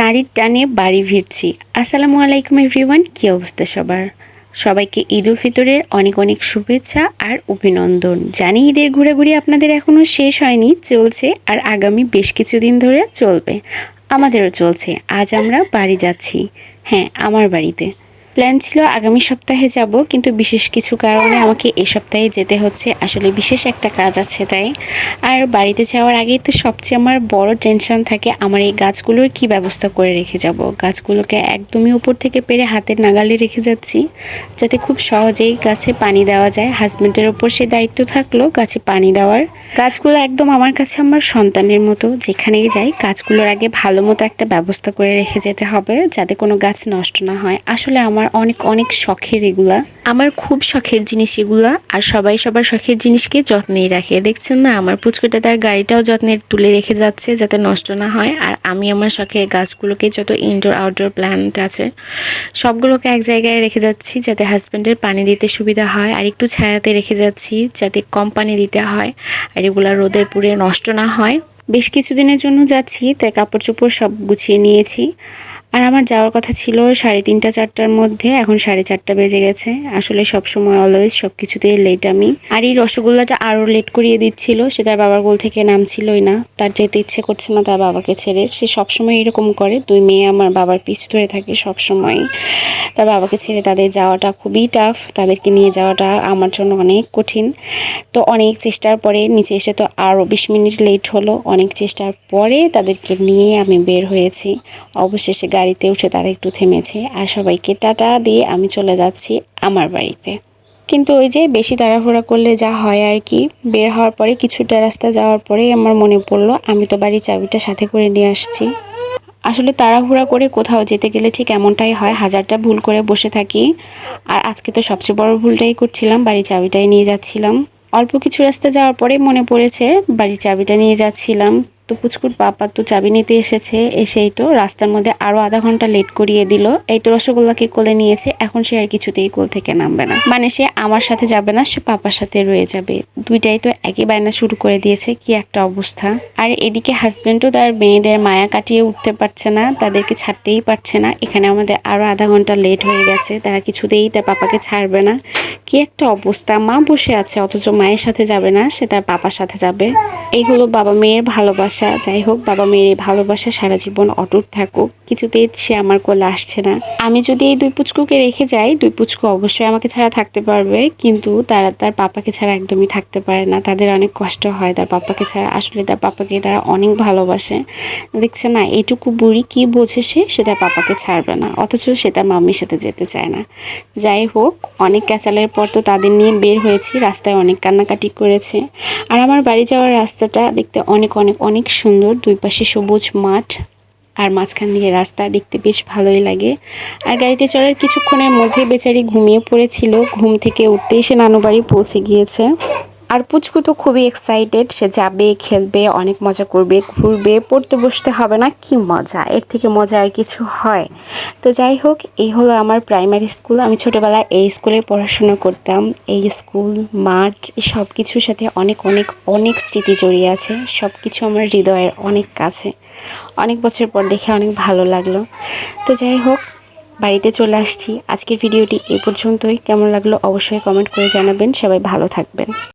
নারীর টানে বাড়ি ফিরছি। আসসালামু আলাইকুম এভরিওয়ান কী অবস্থা সবার? সবাইকে ঈদ উল ফিতরের অনেক অনেক শুভেচ্ছা আর অভিনন্দন। জানি ঈদের ঘোরাঘুরি আপনাদের এখনও শেষ হয়নি, চলছে আর আগামী বেশ কিছুদিন ধরে চলবে। আমাদেরও চলছে, আজ আমরা বাড়ি যাচ্ছি। হ্যাঁ আমার বাড়িতে। প্ল্যান ছিল আগামী সপ্তাহে যাব, কিন্তু বিশেষ কিছু কারণে আমাকে এ সপ্তাহে যেতে হচ্ছে। আসলে বিশেষ একটা কাজ আছে তাই। আর বাড়িতে যাওয়ার আগেই তো সবচেয়ে আমার বড় টেনশন থাকে, আমার এই গাছগুলোর কি ব্যবস্থা করে রেখে যাব? গাছগুলোকে একদমই উপর থেকে পেরে হাতের নাগালে রেখে যাচ্ছি, যাতে খুব সহজেই গাছে পানি দেওয়া যায়। হাজব্যান্ডের ওপর সে দায়িত্ব থাকল গাছে পানি দেওয়ার। গাছগুলো একদম আমার কাছে আমার সন্তানের মতো। যেখানেই যাই, গাছগুলোর আগে ভালো মতো একটা ব্যবস্থা করে রেখে যেতে হবে, যাতে কোনো গাছ নষ্ট না হয়। আসলে আমার অনেক অনেক শখের এগুলা। আমার খুব শখের জিনিস এগুলা, আর সবাই সবার শখের জিনিসকে যত্নেই রাখে। দেখছেন না, আমার পুচকুটা তার গাড়িটাও যত্নে তুলে রেখে যাচ্ছে যাতে নষ্ট না হয়, আর আমি আমার শখের গাছগুলোকে যত ইনডোর আউটডোর প্ল্যান্ট আছে, সবগুলোকে এক জায়গায় রেখে যাচ্ছি যাতে হাজব্যান্ডের পানি দিতে সুবিধা হয়, আর একটু ছায়াতে রেখে যাচ্ছি যাতে কম পানি দিতে হয়, আর এগুলা রোদের পুড়ে নষ্ট না হয়। বেশ কিছুদিনের জন্য যাচ্ছি, তাই কাপড় চোপড় সব গুছিয়ে নিয়েছি। আর আমার যাওয়ার কথা ছিল সাড়ে তিনটা, চারটার মধ্যে। এখন সাড়ে চারটা বেজে গেছে। আসলে সব সময় অলওয়েজ সব কিছুতেই লেট আমি। আর এই রসগোল্লাটা আরও লেট করিয়ে দিচ্ছিল। সে তার বাবার গোল থেকে নামছিলই না। তার যেতে ইচ্ছে করছে না তার বাবাকে ছেড়ে। সে সবসময় এরকম করে। দুই মেয়ে আমার বাবার পিছ ধরে থাকে সবসময়। তার বাবাকে ছেড়ে তাদের যাওয়াটা খুবই টাফ তাদেরকে নিয়ে যাওয়াটা আমার জন্য অনেক কঠিন। তো অনেক চেষ্টার পরে নিচে এসে তো আরও বিশ মিনিট লেট হলো। অনেক চেষ্টার পরে তাদেরকে নিয়ে আমি বের হয়েছি। অবশেষে গাড়িতে উঠে তারা একটু থেমেছে আর সবাইকে টাটা দিয়ে আমি চলে যাচ্ছি আমার বাড়িতে। কিন্তু ওই যে বেশি তাড়াহুড়া করলে যা হয় আর কি, বের হওয়ার পরে কিছুটা রাস্তা যাওয়ার পরেই আমার মনে পড়ল, আমি তো বাড়ির চাবিটা সাথে করে নিয়ে আসছি। আসলে তাড়াহুড়া করে কোথাও যেতে গেলে ঠিক এমনটাই হয়, হাজারটা ভুল করে বসে থাকি। আর আজকে তো সবচেয়ে বড় ভুলটাই করছিলাম, বাড়ির চাবিটাই নিয়ে যাচ্ছিলাম। অল্প কিছু রাস্তা যাওয়ার পরে মনে পড়েছে, বাড়ির চাবিটা নিয়ে যাচ্ছিলাম। তো পুচকুর পাপা তো চাবি নিতে এসেছে, এসেই তো রাস্তার মধ্যে আরও আধা ঘণ্টা লেট করিয়ে দিল। এই তো রসগোল্লাকে কোলে নিয়েছে, এখন সে আর কিছুতেই কোল থেকে নামবে না। মানে সে আমার সাথে যাবে না, সে পাপার সাথে রয়ে যাবে। দুইটাই তো একই বায়না শুরু করে দিয়েছে, কি একটা অবস্থা। আর এদিকে হাজবেন্ডও তার মেয়েদের মায়া কাটিয়ে উঠতে পারছে না, তাদেরকে ছাড়তেই পারছে না। এখানে আমাদের আরও আধা ঘণ্টা লেট হয়ে গেছে, তারা কিছুতেই তার পাপাকে ছাড়বে না। কি একটা অবস্থা। মা বসে আছে, অথচ মায়ের সাথে যাবে না, সে তার পাপার সাথে যাবে। এই হলো বাবা মেয়ের ভালোবাসা। যাই হোক, বাবা মেয়ের এই ভালোবাসা সারা জীবন অটুট থাকুক। কিছুতেই সে আমার কোলে আসছে না। আমি যদি এই দুই পুচকুকে রেখে যাই, দুই পুচকু অবশ্যই আমাকে ছাড়া থাকতে পারবে, কিন্তু তারা তার পাপাকে ছাড়া একদমই থাকতে পারে না। তাদের অনেক কষ্ট হয় তার পাপাকে ছাড়া। আসলে তার পাপাকে তারা অনেক ভালোবাসে। দেখছে না, এইটুকু বুড়ি কি বোঝে সে? সে তার পাপাকে ছাড়বে না, অথচ সে তার মাম্মির সাথে যেতে চায় না। যাই হোক, অনেক ক্যাচালের পর তো তাদের নিয়ে বের হয়েছি, রাস্তায় অনেক কান্নাকাটি করেছে। আর আমার বাড়ি যাওয়ার রাস্তাটা দেখতে অনেক অনেক অনেক সুন্দর। দুই পাশে সবুজ মাঠ আর মাঝখান দিয়ে রাস্তা দেখতে বেশ ভালোই লাগে। আর গাড়িতে চড়ার কিছুক্ষণের মধ্যে বেচারি ঘুমিয়ে পড়েছিল। ঘুম থেকে উঠতেই সে নানু বাড়ি পৌঁছে গিয়েছে। আর পুচকু তো খুবই এক্সাইটেড সে যাবে, খেলবে, অনেক মজা করবে, ঘুরবে, পড়তে বসতে হবে না, কি মজা, এর থেকে মজা আর কিছু হয়। তো যাই হোক, এই হলো আমার প্রাইমারি স্কুল আমি ছোটোবেলায় এই স্কুলে পড়াশোনা করতাম। এই স্কুল মাঠ সব কিছুর সাথে অনেক অনেক অনেক স্মৃতি জড়িয়ে আছে সব কিছু আমার হৃদয়ের অনেক কাছে। অনেক বছর পর দেখে অনেক ভালো লাগল। তো যাই হোক, বাড়িতে চলে আসছি। আজকের ভিডিওটি এ পর্যন্তই। কেমন লাগল অবশ্যই কমেন্ট করে জানাবেন। সবাই ভালো থাকবেন।